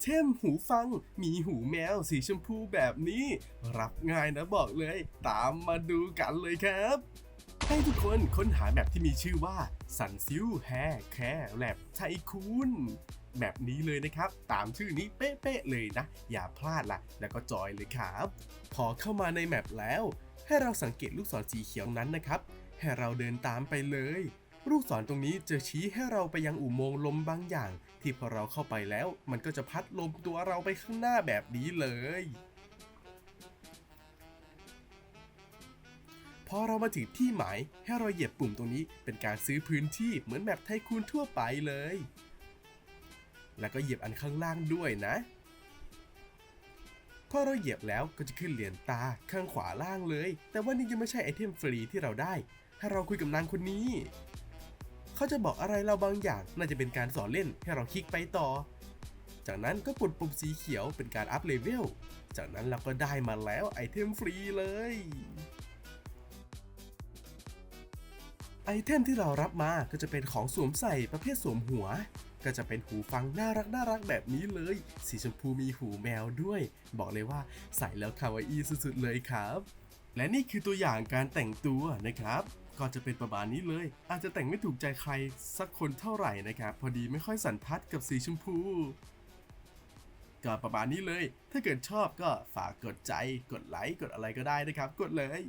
เทมหูฟัง มีหูแมวสีชมพูแบบนี้ รับง่ายนะบอกเลย ตามมาดูกันเลยครับ ให้ทุกคนค้นหาแบบที่มีชื่อว่าสันซิวแฮแคร์แลบไทคูนแบบนี้เลยนะครับ ตามชื่อนี้เป๊ะๆเลยนะ อย่าพลาดละแล้วก็จอยเลยครับ พอเข้ามาในแมปแล้ว ให้เราสังเกตลูกศรสีเขียวนั้นนะครับ ให้เราเดินตามไปเลย ลูกศรตรงนี้จะชี้ให้เราไปยังอุโมงค์ลมบางอย่าง ที่พอเราเข้าไปแล้ว มันก็จะพัดลมตัวเราไปข้างหน้าแบบนี้เลยพอเรามาถึงที่หมายให้เราเหยียบปุ่มตรงนี้เป็นการซื้อพื้นที่เหมือนแบบไทคูนทั่วไปเลย แล้วก็เหยียบอันข้างล่างด้วยนะพอเราเหยียบแล้วก็จะขึ้นเหรียญตาข้างขวาล่างเลย แต่ว่านี่ยังไม่ใช่ไอเทมฟรีที่เราได้ให้เราคุยกับนางคนนี้ เขาจะบอกอะไรเราบางอย่าง น่าจะเป็นการสอนเล่นให้เราคลิกไปต่อ จากนั้นก็กดปุ่มสีเขียวเป็นการอัพเลเวล จากนั้นเราก็ได้มาแล้วไอเทมฟรีเลย ไอเทมที่เรารับมาก็จะเป็นของสวมใส่ประเภทสวมหัว ก็จะเป็นหูฟังน่ารักน่ารักแบบนี้เลย สีชมพูมีหูแมวด้วย บอกเลยว่าใส่แล้วคาวาอีสุดๆเลยครับ และนี่คือตัวอย่างการแต่งตัวนะครับ ก็จะเป็นประมาณนี้เลย อาจจะแต่งไม่ถูกใจใครสักคนเท่าไหร่นะครับ พอดีไม่ค่อยสันทัดกับสีชมพูก็ประมาณนี้เลย ถ้าเกิดชอบก็ฝากกดใจ กดไลค์ กดอะไรก็ได้นะครับ กดเลย